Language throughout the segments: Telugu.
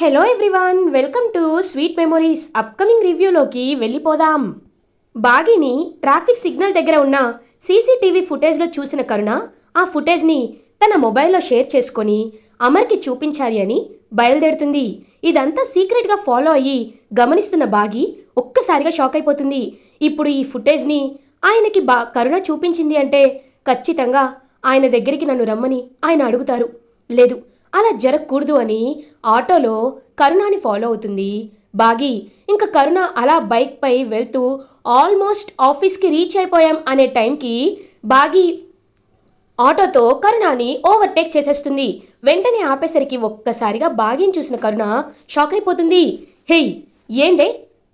Hello everyone welcome to sweet memories upcoming రివ్యూలోకి వెళ్ళిపోదాం. బాగిని ట్రాఫిక్ సిగ్నల్ దగ్గర ఉన్న సీసీటీవీ ఫుటేజ్లో చూసిన కరుణ ఆ ఫుటేజ్ని తన మొబైల్లో షేర్ చేసుకొని అమర్కి చూపించాలి అని బయలుదేరుతుంది. ఇదంతా సీక్రెట్గా ఫాలో అయ్యి గమనిస్తున్న బాగి ఒక్కసారిగా షాక్ అయిపోతుంది. ఇప్పుడు ఈ ఫుటేజ్ని ఆయనకి బా కరుణ చూపించింది అంటే ఖచ్చితంగా ఆయన దగ్గరికి నన్ను రమ్మని ఆయన అడుగుతారు. లేదు అలా జరగకూడదు అని ఆటోలో కరుణాని ఫాలో అవుతుంది. బాగి ఇంకా కరుణ అలా బైక్పై వెళ్తూ ఆల్మోస్ట్ ఆఫీస్కి రీచ్ అయిపోయాం అనే టైంకి బాగి ఆటోతో కరుణాని ఓవర్టేక్ చేసేస్తుంది. వెంటనే ఆపేసరికి ఒక్కసారిగా బాగిని చూసిన కరుణ షాక్ అయిపోతుంది. హేయ్ ఏందే?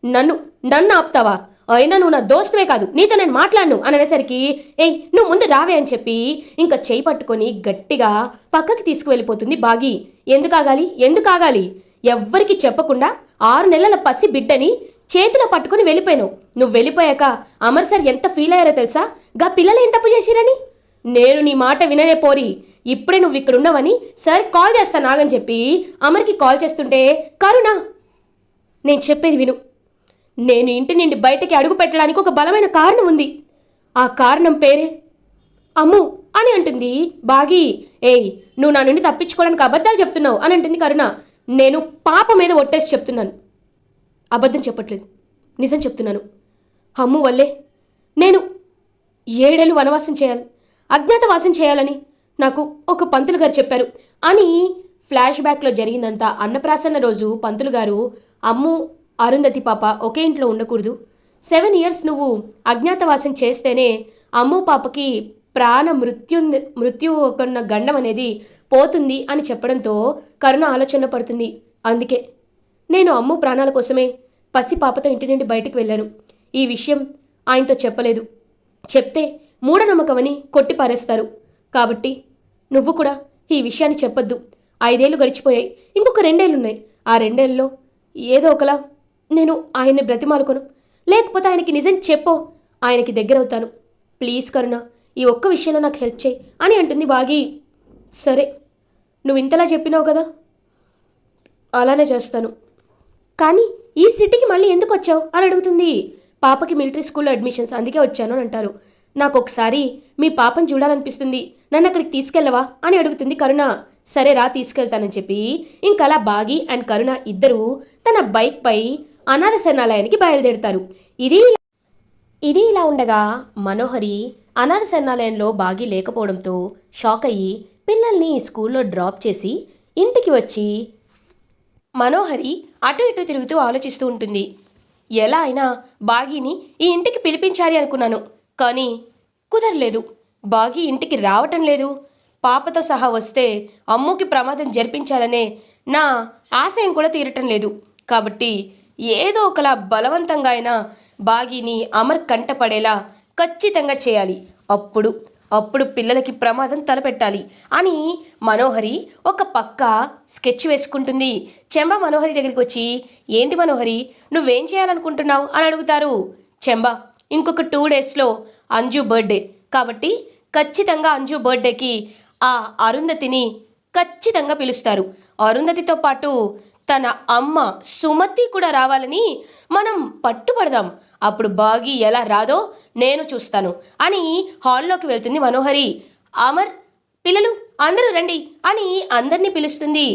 నన్ను నన్ను ఆపుతావా? అయినా నువ్వు నా దోస్తువే కాదు నీతో నేను మాట్లాడను అననేసరికి అనేసరికి ఏయ్ నువ్వు ముందు రావే అని చెప్పి ఇంకా చేయి పట్టుకొని గట్టిగా పక్కకి తీసుకువెళ్ళిపోతుంది బాగి. ఎందుకు ఆగాలి ఎందుకు ఆగాలి ఎవ్వరికి చెప్పకుండా ఆరు నెలల పసి బిడ్డని చేతిలో పట్టుకొని వెళ్ళిపోయాను. నువ్వు వెళ్ళిపోయాక అమర్ సార్ ఎంత ఫీల్ అయ్యారో తెలుసా? గా పిల్లలు ఏం తప్పు చేసిరని? నేను నీ మాట విననే పోరి. ఇప్పుడే నువ్వు ఇక్కడ ఉన్నావని సార్ కాల్ చేస్తా నాగని చెప్పి అమర్కి కాల్ చేస్తుంటే కరుణ నేను చెప్పేది విను. నేను ఇంటి నుండి బయటకి అడుగు పెట్టడానికి ఒక బలమైన కారణం ఉంది. ఆ కారణం పేరే అమ్ము అని అంటుంది. బాగి ఏయ్ నువ్వు నా నుండి తప్పించుకోవడానికి అబద్ధాలు చెప్తున్నావు అని అంటుంది కరుణ. నేను పాప మీద ఒట్టేసి చెప్తున్నాను. అబద్ధం చెప్పట్లేదు. నిజం చెప్తున్నాను. అమ్ము వల్లే నేను ఏడేళ్ళు వనవాసం చేయాలి అజ్ఞాతవాసం చేయాలని నాకు ఒక పంతులు గారు చెప్పారు. అని ఫ్లాష్ బ్యాక్లో జరిగిందంతా అన్నప్రాసన్న రోజు పంతులు గారు అమ్ము అరుంధతి పాప ఒకే ఇంట్లో ఉండకూడదు. సెవెన్ ఇయర్స్ నువ్వు అజ్ఞాతవాసం చేస్తేనే అమ్ము పాపకి ప్రాణ మృత్యు మృత్యు కొన్న గండం అనేది పోతుంది అని చెప్పడంతో కరుణ ఆలోచన పడుతుంది. అందుకే నేను అమ్ము ప్రాణాల కోసమే పసి పాపతో ఇంటి నుండి బయటికి వెళ్ళాను. ఈ విషయం ఆయనతో చెప్పలేదు. చెప్తే మూఢనమ్మకమని కొట్టి పారేస్తారు కాబట్టి నువ్వు కూడా ఈ విషయాన్ని చెప్పొద్దు. ఐదేళ్ళు గడిచిపోయాయి. ఇంకొక రెండేళ్ళున్నాయి. ఆ రెండేళ్ళలో ఏదో ఒకలా నేను ఆయన్ని బ్రతిమాలుకోను. లేకపోతే ఆయనకి నిజం చెప్పో. ఆయనకి దగ్గరవుతాను. ప్లీజ్ కరుణ ఈ ఒక్క విషయంలో నాకు హెల్ప్ చేయి అని అంటుంది బాగి సరే నువ్వు ఇంతలా చెప్పినావు కదా? అలానే చేస్తాను. కానీ ఈ సిటీకి మళ్ళీ ఎందుకు వచ్చావు? అని అడుగుతుంది. పాపకి మిలిటరీ స్కూల్లో అడ్మిషన్స్ అందుకే వచ్చాను అని అంటారు. నాకు ఒకసారి మీ పాపను చూడాలనిపిస్తుంది. నన్ను అక్కడికి తీసుకెళ్ళవా? అని అడుగుతుంది కరుణ. సరే రా తీసుకెళ్తానని చెప్పి ఇంకలా బాగి అండ్ కరుణ ఇద్దరు తన బైక్పై అనాథ శరణాలయానికి బయలుదేరుతారు. ఇది ఇది ఇలా ఉండగా మనోహరి అనాథ శరణాలయంలో బాగి లేకపోవడంతో షాక్ అయ్యి పిల్లల్ని స్కూల్లో డ్రాప్ చేసి ఇంటికి వచ్చి మనోహరి అటు ఇటు తిరుగుతూ ఆలోచిస్తూ ఉంటుంది. ఎలా అయినా బాగీని ఈ ఇంటికి పిలిపించాలి అనుకున్నాను కానీ కుదరలేదు. బాగీ ఇంటికి రావటం లేదు. పాపతో సహా వస్తే అమ్ముకి ప్రమాదం జరిపించాలనే నా ఆశయం కూడా తీరటం లేదు. కాబట్టి ఏదో ఒకలా బలవంతంగా అయినా బాగిని అమర్ కంటపడేలా ఖచ్చితంగా చేయాలి. అప్పుడు అప్పుడు పిల్లలకి ప్రమాదం తలపెట్టాలి అని మనోహరి ఒక పక్క స్కెచ్ వేసుకుంటుంది. చెంబ మనోహరి దగ్గరికి వచ్చి ఏంటి మనోహరి నువ్వేం చేయాలనుకుంటున్నావు? అని అడుగుతారు. చెంబ ఇంకొక టూ డేస్లో అంజు బర్త్డే. కాబట్టి ఖచ్చితంగా అంజు బర్త్డేకి ఆ అరుంధతిని ఖచ్చితంగా పిలుస్తారు. అరుంధతితో పాటు తన అమ్మ సుమతి కూడా రావాలని మనం పట్టుపడదాం అప్పుడు బాగి ఎలా రాదో నేను చూస్తాను అని హాల్లోకి వెళ్తుంది మనోహరి. అమర్ పిల్లలు అందరూ రండి అని అందరినీ పిలుస్తుంది.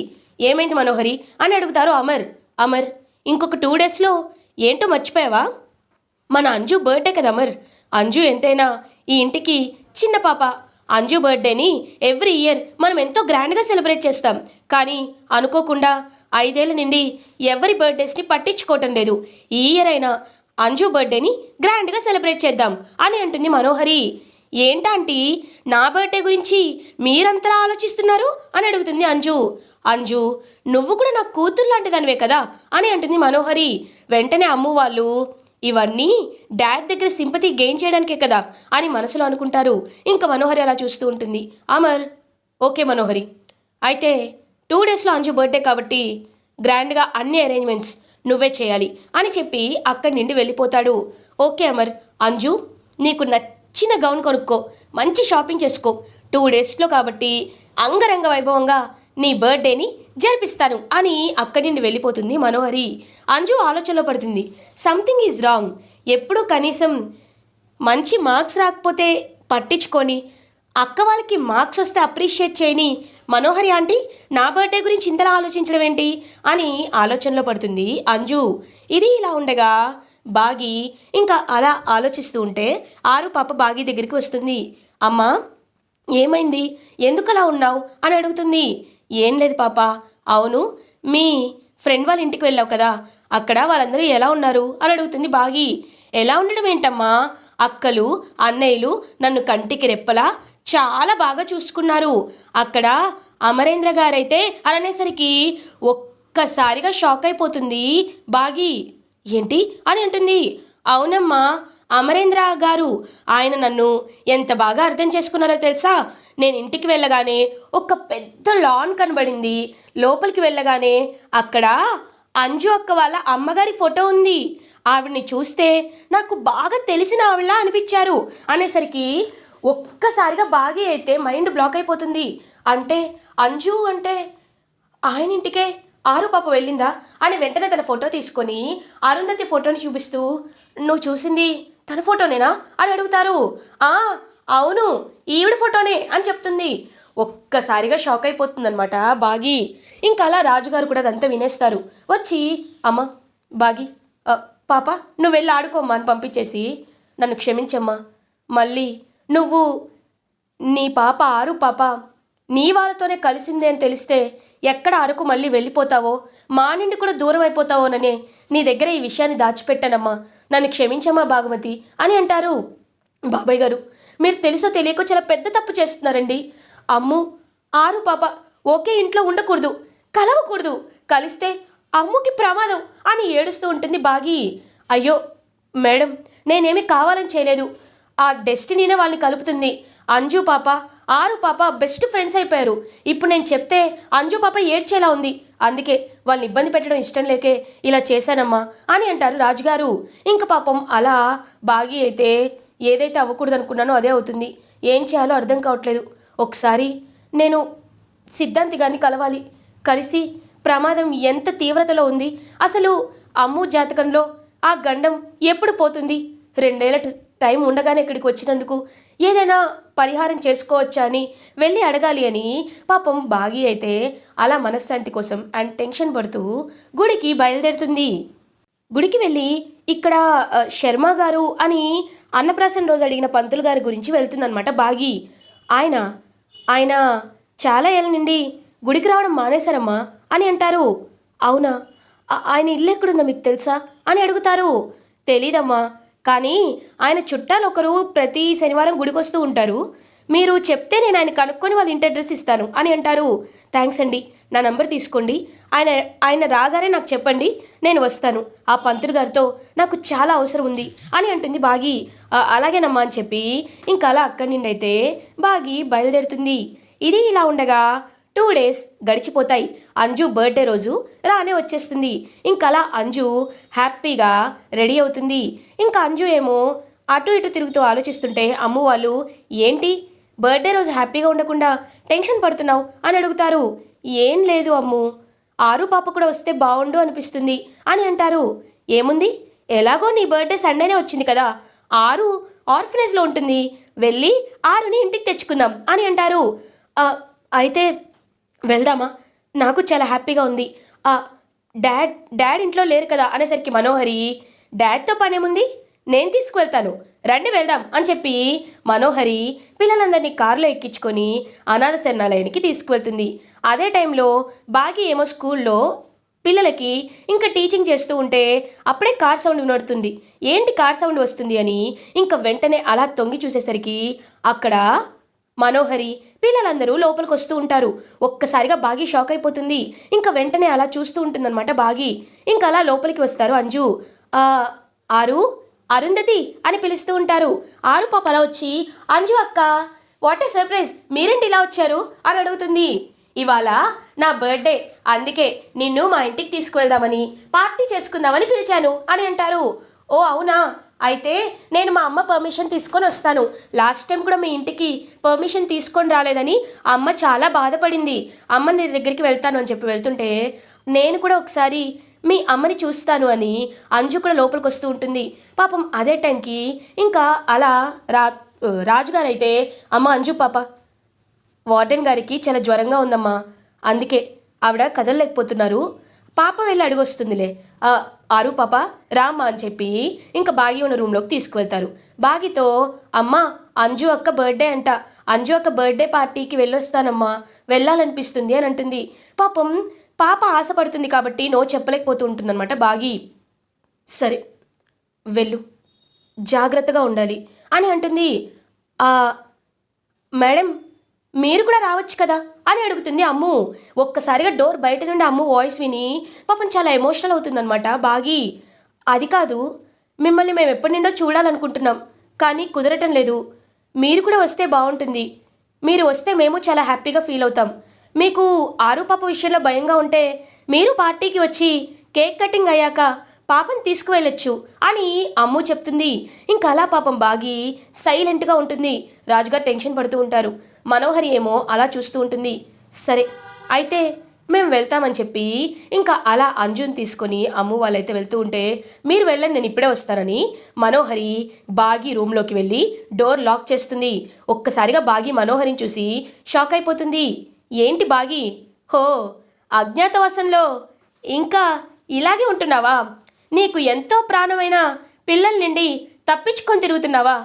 ఏమైంది మనోహరి అని అడుగుతారు అమర్. అమర్ ఇంకొక టూ డేస్లో ఏంటో మర్చిపోయావా? మన అంజు బర్త్డే కదా అమర్. అంజు ఎంతైనా ఈ ఇంటికి చిన్న పాప. అంజు బర్త్డేని ఎవ్రీ ఇయర్ మనం ఎంతో గ్రాండ్గా సెలబ్రేట్ చేస్తాం. కానీ అనుకోకుండా ఐదేళ్ళ నుండి ఎవరి బర్త్డేస్ని పట్టించుకోవటం లేదు. ఈ ఇయర్ అయినా అంజు బర్త్డేని గ్రాండ్గా సెలబ్రేట్ చేద్దాం అని అంటుంది మనోహరి. ఏంటంటీ నా బర్త్డే గురించి మీరంతా ఆలోచిస్తున్నారు అని అడుగుతుంది అంజు. అంజు నువ్వు కూడా నా కూతురు లాంటిదానివే కదా అని అంటుంది మనోహరి. వెంటనే అమ్ము వాళ్ళు ఇవన్నీ డాడ్ దగ్గర సింపతి గెయిన్ చేయడానికే కదా అని మనసులో అనుకుంటారు. ఇంకా మనోహరి అలా చూస్తూ ఉంటుంది. అమర్ ఓకే మనోహరి. అయితే టూ డేస్లో అంజు బర్త్డే కాబట్టి గ్రాండ్గా అన్ని అరేంజ్మెంట్స్ నువ్వే చేయాలి అని చెప్పి అక్కడి నుండి వెళ్ళిపోతాడు. ఓకే అమర్ అంజు నీకు నచ్చిన గౌన్ కొనుక్కో మంచి షాపింగ్ చేసుకో. టూ డేస్లో కాబట్టి అంగరంగ వైభవంగా నీ బర్త్డేని జరిపిస్తాను అని అక్కడి నుండి వెళ్ళిపోతుంది మనోహరి. అంజు ఆలోచనలో పడుతుంది. Something is wrong. ఎప్పుడూ కనీసం మంచి మార్క్స్ రాకపోతే పట్టించుకొని అక్క వాళ్ళకి మార్క్స్ వస్తే అప్రిషియేట్ చేయని మనోహరి ఆంటీ నా బర్త్డే గురించి ఇంతలా ఆలోచించడం ఏంటి? అని ఆలోచనలో పడుతుంది అంజు. ఇది ఇలా ఉండగా బాగి ఇంకా అలా ఆలోచిస్తూ ఉంటే ఆరు పాప బాగి దగ్గరికి వస్తుంది. అమ్మా ఏమైంది? ఎందుకు అలా ఉన్నావు? అని అడుగుతుంది. ఏం లేదు పాప. అవును మీ ఫ్రెండ్ వాళ్ళ ఇంటికి వెళ్ళావు కదా. అక్కడ వాళ్ళందరూ ఎలా ఉన్నారు? అని అడుగుతుంది బాగి. ఎలా ఉండడం ఏంటమ్మా? అక్కలు అన్నయ్యలు నన్ను కంటికి రెప్పలా చాలా బాగా చూసుకున్నారు. అక్కడ అమరేంద్ర గారైతే అని అనేసరికి ఒక్కసారిగా షాక్ అయిపోతుంది. బాగి ఏంటి అని అంటుంది. అవునమ్మా అమరేంద్ర గారు ఆయన నన్ను ఎంత బాగా అర్థం చేసుకున్నారో తెలుసా? నేను ఇంటికి వెళ్ళగానే ఒక పెద్ద లాన్ కనబడింది. లోపలికి వెళ్ళగానే అక్కడ అంజు అక్క వాళ్ళ అమ్మగారి ఫోటో ఉంది. ఆవిడ్ని చూస్తే నాకు బాగా తెలిసిన ఆవిడలా అనిపించారు. అనేసరికి ఒక్కసారిగా బాగా అయితే మైండ్ బ్లాక్ అయిపోతుంది. అంటే అంజు అంటే ఆయన ఇంటికే ఆరు పాప వెళ్ళిందా? అని వెంటనే తన ఫోటో తీసుకొని అరుంధతి ఫోటోని చూపిస్తూ నువ్వు చూసింది తన ఫోటోనేనా? అని అడుగుతారు. ఆ అవును ఈవిడ ఫోటోనే అని చెప్తుంది. ఒక్కసారిగా షాక్ అయిపోతుందన్నమాట బాగి. ఇంకా అలా రాజుగారు కూడా అదంతా వినేస్తారు. వచ్చి అమ్మ బాగి పాప నువ్వు వెళ్ళి ఆడుకోమ్మా అని పంపించేసి నన్ను క్షమించమ్మా మళ్ళీ నువ్వు నీ పాప ఆరు పాప నీ వాళ్ళతోనే కలిసిందే అని తెలిస్తే ఎక్కడ అరకు మళ్ళీ వెళ్ళిపోతావో మా నుండి కూడా దూరం అయిపోతావోననే నీ దగ్గర ఈ విషయాన్ని దాచిపెట్టానమ్మా. నన్ను క్షమించమ్మా బాగుమతి అని అంటారు. బాబాయ్ గారు మీరు తెలుసో తెలియకో చాలా పెద్ద తప్పు చేస్తున్నారండి. అమ్ము ఆరు పాప ఒకే ఇంట్లో ఉండకూడదు కలవకూడదు కలిస్తే అమ్ముకి ప్రమాదం అని ఏడుస్తూ ఉంటుంది బాగి. అయ్యో మేడం నేనేమి కావాలని చేయలేదు. ఆ డెస్టినీనే వాళ్ళని కలుపుతుంది. అంజు పాప ఆరు పాప బెస్ట్ ఫ్రెండ్స్ అయిపోయారు. ఇప్పుడు నేను చెప్తే అంజు పాప ఏడ్చేలా ఉంది. అందుకే వాళ్ళని ఇబ్బంది పెట్టడం ఇష్టం లేకే ఇలా చేశానమ్మా అని అంటారు రాజుగారు. ఇంక పాపం అలా బాగి అయితే ఏదైతే అవ్వకూడదు అనుకున్నానో అదే అవుతుంది. ఏం చేయాలో అర్థం కావట్లేదు. ఒకసారి నేను సిద్ధాంతి గారిని కలవాలి. కలిసి ప్రమాదం ఎంత తీవ్రతలో ఉంది. అసలు అమ్ము జాతకంలో ఆ గండం ఎప్పుడు పోతుంది? రెండేళ్ళ టైం ఉండగానే ఇక్కడికి వచ్చినందుకు ఏదైనా పరిహారం చేసుకోవచ్చా అని వెళ్ళి అడగాలి అని పాపం బాగి అయితే అలా మనశ్శాంతి కోసం అండ్ టెన్షన్ పడుతూ గుడికి బయలుదేరుతుంది. గుడికి వెళ్ళి ఇక్కడ శర్మ గారు అని అన్నప్రాసన రోజు అడిగిన పంతులు గారి గురించి వెళ్తుందనమాట బాగి. ఆయన ఆయన చాలా ఏళ్ళ నుండి గుడికి రావడం మానేశారమ్మా అని అంటారు. అవునా? ఆయన ఇల్లు ఎక్కడుందో మీకు తెలుసా? అని అడుగుతారు. తెలీదమ్మా. కానీ ఆయన చుట్టాలు ఒకరు ప్రతి శనివారం గుడికి వస్తూ ఉంటారు. మీరు చెప్తే నేను ఆయన కనుక్కొని వాళ్ళ ఇంటి అడ్రస్ ఇస్తాను అని అంటారు. థ్యాంక్స్ అండి. నా నంబర్ తీసుకోండి. ఆయన ఆయన రాగానే నాకు చెప్పండి. నేను వస్తాను. ఆ పంతులు గారితో నాకు చాలా అవసరం ఉంది అని అంటుంది బాగి. అలాగేనమ్మా అని చెప్పి ఇంకా అలా అక్కడి నుండి అయితే బాగి బయలుదేరుతుంది. ఇది ఇలా ఉండగా టూ డేస్ గడిచిపోతాయి. అంజు బర్త్డే రోజు రానే వచ్చేస్తుంది. ఇంకలా అలా అంజు హ్యాపీగా రెడీ అవుతుంది. ఇంకా అంజు ఏమో అటు ఇటు తిరుగుతూ ఆలోచిస్తుంటే అమ్ము వాళ్ళు ఏంటి? బర్త్డే రోజు హ్యాపీగా ఉండకుండా టెన్షన్ పడుతున్నావు? అని అడుగుతారు. ఏం లేదు అమ్ము. ఆరు పాప కూడా వస్తే బాగుండు అనిపిస్తుంది అని అంటారు. ఏముంది? ఎలాగో నీ బర్త్డే సండేనే వచ్చింది కదా. ఆరు ఆర్ఫనేజ్లో ఉంటుంది. వెళ్ళి ఆరుని ఇంటికి తెచ్చుకుందాం అని అంటారు. అయితే వెళ్దామా? నాకు చాలా హ్యాపీగా ఉంది. ఆ, డాడ్ డాడ్ ఇంట్లో లేరు కదా అనేసరికి మనోహరి డాడ్తో పనేముంది? నేను తీసుకువెళ్తాను. రండి వెళ్దాం అని చెప్పి మనోహరి పిల్లలందరినీ కారులో ఎక్కించుకొని అనాథ శరణాలయానికి తీసుకువెళ్తుంది. అదే టైంలో బాగి ఏమో స్కూల్లో పిల్లలకి ఇంకా టీచింగ్ చేస్తూ ఉంటే అప్పుడే కార్ సౌండ్ వినడుతుంది ఏంటి కార్ సౌండ్ వస్తుంది అని ఇంకా వెంటనే అలా తొంగి చూసేసరికి అక్కడ మనోహరి పిల్లలందరూ లోపలికి వస్తూ ఉంటారు. ఒక్కసారిగా బాగి షాక్ అయిపోతుంది. ఇంకా వెంటనే అలా చూస్తూ ఉంటుందన్నమాట బాగి. ఇంకా అలా లోపలికి వస్తారు అంజు. ఆరు అరుంధతి అని పిలుస్తూ ఉంటారు. ఆరు పాప అలా వచ్చి అంజు అక్క వాట్ ఏ సర్ప్రైజ్ మీరేంటి ఇలా వచ్చారు? అని అడుగుతుంది. ఇవాళ నా బర్త్డే అందుకే నిన్ను మా ఇంటికి తీసుకువెళ్దామని పార్టీ చేసుకుందామని పిలిచాను అని అంటారు. ఓ అవునా? అయితే నేను మా అమ్మ పర్మిషన్ తీసుకొని వస్తాను. లాస్ట్ టైం కూడా మీ ఇంటికి పర్మిషన్ తీసుకొని రాలేదని అమ్మ చాలా బాధపడింది. అమ్మ నీ దగ్గరికి వెళ్తాను అని చెప్పి వెళ్తుంటే నేను కూడా ఒకసారి మీ అమ్మని చూస్తాను అని అంజు కూడా లోపలికి వస్తూ ఉంటుంది. పాపం అదే టైంకి ఇంకా అలా రా రాజుగారు అయితే అమ్మ అంజు పాప వార్డెన్ గారికి చాలా జ్వరంగా ఉందమ్మా. అందుకే ఆవిడ కదలలేకపోతున్నారు. పాప వెళ్ళి అడుగొస్తుందిలే వస్తుందిలే. ఆరు పాప రామ్మా అని చెప్పి ఇంకా బాగి ఉన్న రూమ్లోకి తీసుకువెళ్తారు. బాగితో అమ్మ అంజు అక్క బర్త్డే అంట. అంజు అక్క బర్త్డే పార్టీకి వెళ్ళొస్తానమ్మా. వెళ్ళాలనిపిస్తుంది అని అంటుంది. పాపం పాప ఆశపడుతుంది కాబట్టి నో చెప్పలేకపోతూ ఉంటుందన్నమాట బాగి. సరే వెళ్ళు. జాగ్రత్తగా ఉండాలి. అని అంటుంది. మేడం మీరు కూడా రావచ్చు కదా? అని అడుగుతుంది అమ్ము. ఒక్కసారిగా డోర్ బయట నుండి అమ్ము వాయిస్ విని పాపం చాలా ఎమోషనల్ అవుతుందన్నమాట బాగి. అది కాదు మిమ్మల్ని మేము ఎప్పటి నుండో చూడాలనుకుంటున్నాం కానీ కుదరటం లేదు. మీరు కూడా వస్తే బాగుంటుంది. మీరు వస్తే మేము చాలా హ్యాపీగా ఫీల్ అవుతాం. మీకు ఆరు పాప విషయంలో భయంగా ఉంటే మీరు పార్టీకి వచ్చి కేక్ కటింగ్ అయ్యాక పాపను తీసుకువెళ్ళొచ్చు అని అమ్ము చెప్తుంది. ఇంకా అలా పాపం బాగి సైలెంట్గా ఉంటుంది. రాజుగారు టెన్షన్ పడుతూ ఉంటారు. మనోహరి ఏమో అలా చూస్తూ ఉంటుంది. సరే అయితే మేము వెళ్తామని చెప్పి ఇంకా అలా అంజున్ తీసుకొని అమ్ము వాళ్ళైతే వెళ్తూ ఉంటే మీరు వెళ్ళండి నేను ఇప్పుడే వస్తానని మనోహరి బాగి రూమ్లోకి వెళ్ళి డోర్ లాక్ చేస్తుంది. ఒక్కసారిగా బాగి మనోహరిని చూసి షాక్ అయిపోతుంది. ఏంటి బాగి? హో అజ్ఞాతవాసంలో ఇంకా ఇలాగే ఉంటున్నావా? నీకు ఎంతో ప్రాణమైన పిల్లల నుండి తప్పించుకొని తిరుగుతున్నావా?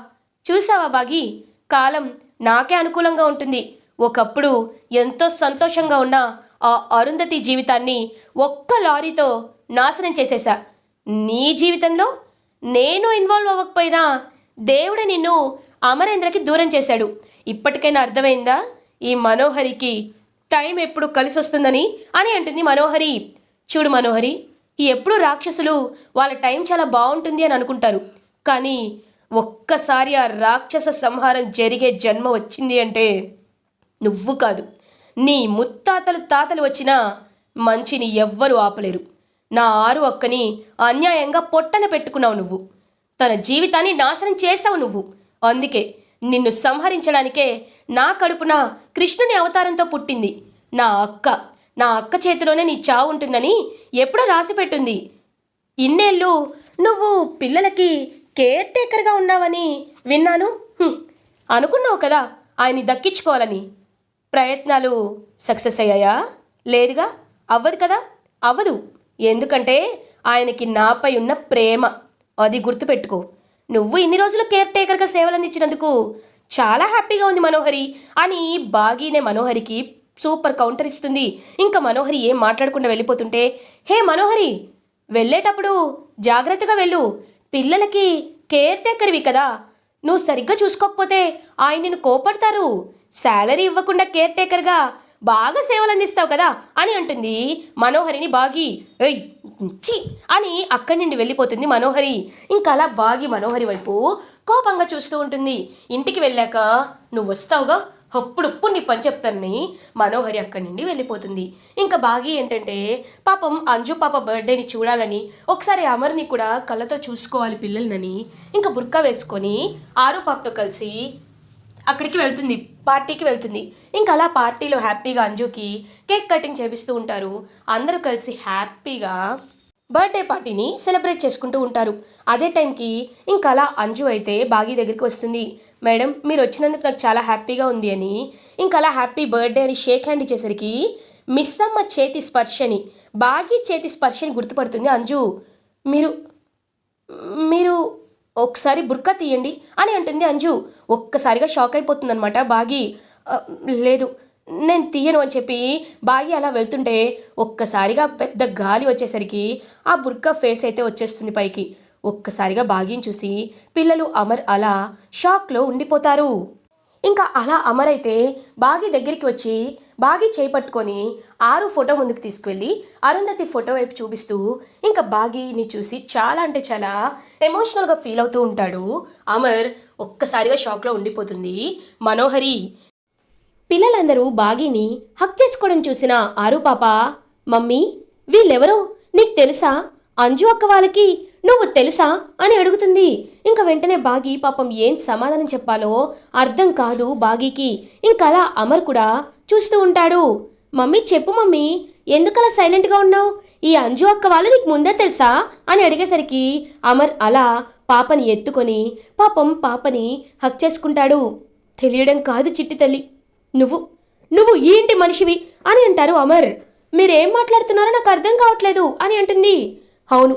చూసావా బాగి? కాలం నాకే అనుకూలంగా ఉంటుంది. ఒకప్పుడు ఎంతో సంతోషంగా ఉన్న ఆ అరుంధతి జీవితాన్ని ఒక్క లారీతో నాశనం చేసేశా. నీ జీవితంలో నేను ఇన్వాల్వ్ అవ్వకపోయినా దేవుడు నిన్ను అమరేంద్రకి దూరం చేశాడు. ఇప్పటికైనా అర్థమైందా? ఈ మనోహరికి టైం ఎప్పుడు కలిసి వస్తుందని అని అంటుంది మనోహరి. చూడు మనోహరి ఎప్పుడు రాక్షసులు వాళ్ళ టైం చాలా బాగుంటుంది అని అనుకుంటారు. కానీ ఒక్కసారి ఆ రాక్షస సంహారం జరిగే జన్మ వచ్చింది అంటే నువ్వు కాదు. నీ ముత్తాతలు తాతలు వచ్చినా మంచిని ఎవ్వరూ ఆపలేరు. నా ఆరు అక్కని అన్యాయంగా పొట్టన పెట్టుకున్నావు నువ్వు. తన జీవితాన్ని నాశనం చేశావు నువ్వు. అందుకే నిన్ను సంహరించడానికే నా కడుపున కృష్ణుని అవతారంతో పుట్టింది. నా అక్క నా అక్క చేతిలోనే నీ చావు ఉంటుందని ఎప్పుడో రాసిపెట్టుంది. ఇన్నేళ్ళు నువ్వు పిల్లలకి కేర్ టేకర్గా ఉన్నావని విన్నాను. అనుకున్నావు కదా ఆయన్ని దక్కించుకోవాలని. ప్రయత్నాలు సక్సెస్ అయ్యాయా? లేదుగా? అవ్వదు కదా? అవ్వదు. ఎందుకంటే ఆయనకి నాపై ఉన్న ప్రేమ. అది గుర్తుపెట్టుకో. నువ్వు ఇన్ని రోజులు కేర్ టేకర్గా సేవలు అందించినందుకు చాలా హ్యాపీగా ఉంది మనోహరి. అని బాగీనే మనోహరికి సూపర్ కౌంటర్ ఇస్తుంది. ఇంకా మనోహరి ఏం మాట్లాడకుండా వెళ్ళిపోతుంటే హే మనోహరి వెళ్ళేటప్పుడు జాగ్రత్తగా వెళ్ళు. పిల్లలకి కేర్ టేకర్వి కదా. నువ్వు సరిగ్గా చూసుకోకపోతే ఆయన నిన్ను కోపడతారు. శాలరీ ఇవ్వకుండా కేర్ టేకర్గా బాగా సేవలు అందిస్తావు కదా అని అంటుంది మనోహరిని బాగి. ఎయ్ చి అని అక్కడి నుండి వెళ్ళిపోతుంది మనోహరి. ఇంకా అలా బాగి మనోహరి వైపు కోపంగా చూస్తూ ఉంటుంది. ఇంటికి వెళ్ళాక నువ్వు వస్తావుగా? అప్పుడు ఉప్పు నీ పని చెప్తానని మనోహరి అక్కడి నుండి వెళ్ళిపోతుంది. ఇంకా బాగి ఏంటంటే పాపం అంజు పాప బర్త్డేని చూడాలని ఒకసారి అమర్ని కూడా కళ్ళతో చూసుకోవాలి పిల్లలనని ఇంకా బుర్కా వేసుకొని ఆరు పాపతో కలిసి అక్కడికి వెళ్తుంది పార్టీకి వెళ్తుంది. ఇంకా అలా పార్టీలో హ్యాపీగా అంజుకి కేక్ కటింగ్ చేపిస్తూ ఉంటారు. అందరూ కలిసి హ్యాపీగా బర్త్డే పార్టీని సెలబ్రేట్ చేసుకుంటూ ఉంటారు. అదే టైంకి ఇంకా అలా అంజు అయితే బాగి దగ్గరికి వస్తుంది. మేడం మీరు వచ్చినందుకు నాకు చాలా హ్యాపీగా ఉంది అని. ఇంకా అలా హ్యాపీ బర్త్డే అని షేక్ హ్యాండ్ ఇచ్చేసరికి మిస్ అమ్మ చేతి స్పర్శని బాగి చేతి స్పర్శని గుర్తుపడుతుంది అంజు. మీరు మీరు ఒకసారి బుర్కా తీయండి అని అంటుంది అంజు. ఒక్కసారిగా షాక్ అయిపోతుందన్నమాట బాగి. లేదు నేను తీయను అని చెప్పి బాగి అలా వెళ్తుంటే ఒక్కసారిగా పెద్ద గాలి వచ్చేసరికి ఆ బుర్కా ఫేస్ అయితే వచ్చేస్తుంది పైకి. ఒక్కసారిగా బాగిని చూసి పిల్లలు అమర్ అలా షాక్లో ఉండిపోతారు. ఇంకా అలా అమర్ అయితే బాగి దగ్గరికి వచ్చి బాగి చేపట్టుకొని ఆరు ఫోటో ముందుకు తీసుకువెళ్ళి అరుంధతి ఫోటో వైపు చూపిస్తూ ఇంకా బాగిని చూసి చాలా అంటే చాలా ఎమోషనల్గా ఫీల్ అవుతూ ఉంటాడు. అమర్ ఒక్కసారిగా షాక్లో ఉండిపోతుంది. మనోహరి పిల్లలందరూ బాగీని హక్ చేసుకోవడం చూసిన ఆరు పాప మమ్మీ వీళ్ళెవరో? నీకు తెలుసా? అంజు అక్క వాళ్ళకి నువ్వు తెలుసా? అని అడుగుతుంది. ఇంకా వెంటనే బాగి పాపం ఏం సమాధానం చెప్పాలో అర్థం కాదు బాగీకి. ఇంకలా అమర్ కూడా చూస్తూ ఉంటాడు. మమ్మీ చెప్పు మమ్మీ ఎందుకలా సైలెంట్గా ఉన్నావు? ఈ అంజు అక్క వాళ్ళు నీకు ముందే తెలుసా? అని అడిగేసరికి అమర్ అలా పాపని ఎత్తుకొని పాపం పాపని హక్ చేసుకుంటాడు. తెలియడం కాదు చిట్టి తల్లి. నువ్వు నువ్వు ఈ ఇంటి మనిషివి? అని అంటారు అమర్. మీరేం మాట్లాడుతున్నారో నాకు అర్థం కావట్లేదు అని అంటుంది. అవును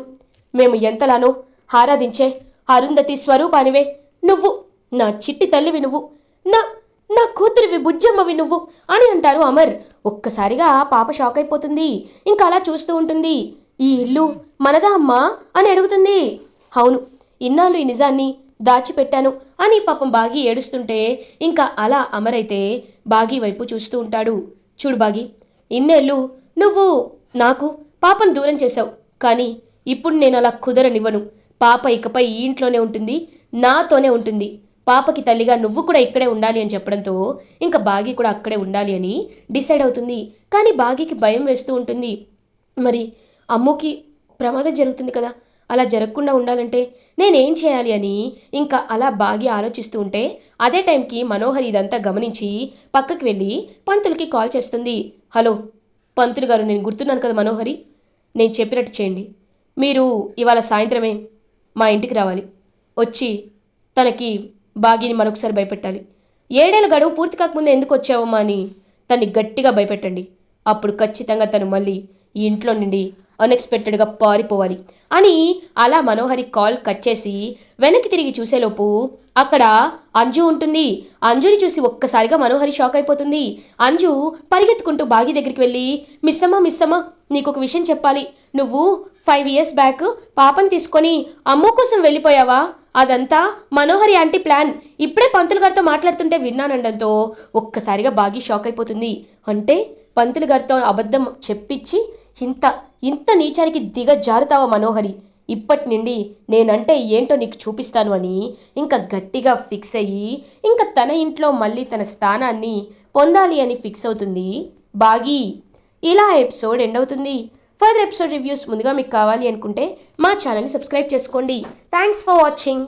మేము ఎంతలానో ఆరాధించే అరుంధతి స్వరూపానివే. నువ్వు నా చిట్టి తల్లివి నువ్వు నా నా కూతురివి బుజ్జమ్మవి నువ్వు అని అంటారు అమర్. ఒక్కసారిగా పాప షాక్ అయిపోతుంది. ఇంకా అలా చూస్తూ ఉంటుంది. ఈ ఇల్లు మనదా అమ్మా? అని అడుగుతుంది. అవును ఇన్నాళ్ళు ఈ నిజాన్ని దాచిపెట్టాను. అని పాపం బాగి ఏడుస్తుంటే ఇంకా అలా అమరైతే బాగి వైపు చూస్తూ ఉంటాడు. చూడు బాగి ఇన్నేళ్ళు నువ్వు నాకు పాపను దూరం చేశావు. కానీ ఇప్పుడు నేను అలా కుదరనివ్వను. పాప ఇకపై ఈ ఇంట్లోనే ఉంటుంది నాతోనే ఉంటుంది. పాపకి తల్లిగా నువ్వు కూడా ఇక్కడే ఉండాలి అని చెప్పడంతో ఇంకా బాగి కూడా అక్కడే ఉండాలి అని డిసైడ్ అవుతుంది. కానీ బాగికి భయం వేస్తూ ఉంటుంది. మరి అమ్ముకి ప్రమాదం జరుగుతుంది కదా. అలా జరగకుండా ఉండాలంటే నేనేం చేయాలి అని ఇంకా అలా బాగి ఆలోచిస్తూ ఉంటే అదే టైంకి మనోహర్ ఇదంతా గమనించి పక్కకి వెళ్ళి పంతులకి కాల్ చేస్తుంది. హలో పంతులు గారు నేను గుర్తున్నాను కదా మనోహరి. నేను చెప్పినట్టు చేయండి. మీరు ఇవాళ సాయంత్రమే మా ఇంటికి రావాలి. వచ్చి తనకి బాగిని మరొకసారి భయపెట్టాలి. ఏడేళ్ళ గడువు పూర్తి కాకముందే ఎందుకు వచ్చావమ్మా అని తన్ని గట్టిగా భయపెట్టండి. అప్పుడు ఖచ్చితంగా తను మళ్ళీ ఈ ఇంట్లో నుండి అన్ఎక్స్పెక్టెడ్గా పారిపోవాలి. అని అలా మనోహరి కాల్ కట్ చేసి వెనక్కి తిరిగి చూసేలోపు అక్కడ అంజు ఉంటుంది. అంజుని చూసి ఒక్కసారిగా మనోహరి షాక్ అయిపోతుంది. అంజు పరిగెత్తుకుంటూ బాగి దగ్గరికి వెళ్ళి మిస్సమ్మ మిస్సమ్మ నీకు ఒక విషయం చెప్పాలి. నువ్వు ఫైవ్ ఇయర్స్ బ్యాక్ పాపని తీసుకొని అమ్మ కోసం వెళ్ళిపోయావా? అదంతా మనోహరి ఆంటీ ప్లాన్ ఇప్పుడే పంతులు గారితో మాట్లాడుతుంటే విన్నానండంతో ఒక్కసారిగా బాగి షాక్ అయిపోతుంది. అంటే పంతులు గారితో అబద్ధం చెప్పించి ఇంత ఇంత నీచానికి దిగ జారుతావా మనోహరి? ఇప్పటి నుండి నేనంటే ఏంటో నీకు చూపిస్తాను అని ఇంకా గట్టిగా ఫిక్స్ అయ్యి ఇంకా తన ఇంట్లో మళ్ళీ తన స్థానాన్ని పొందాలి అని ఫిక్స్ అవుతుంది. బాగి ఇలా ఎపిసోడ్ ఎండ్ అవుతుంది. ఫర్దర్ ఎపిసోడ్ రివ్యూస్ ముందుగా మీకు కావాలి అనుకుంటే మా ఛానల్ని సబ్స్క్రైబ్ చేసుకోండి. Thanks for watching.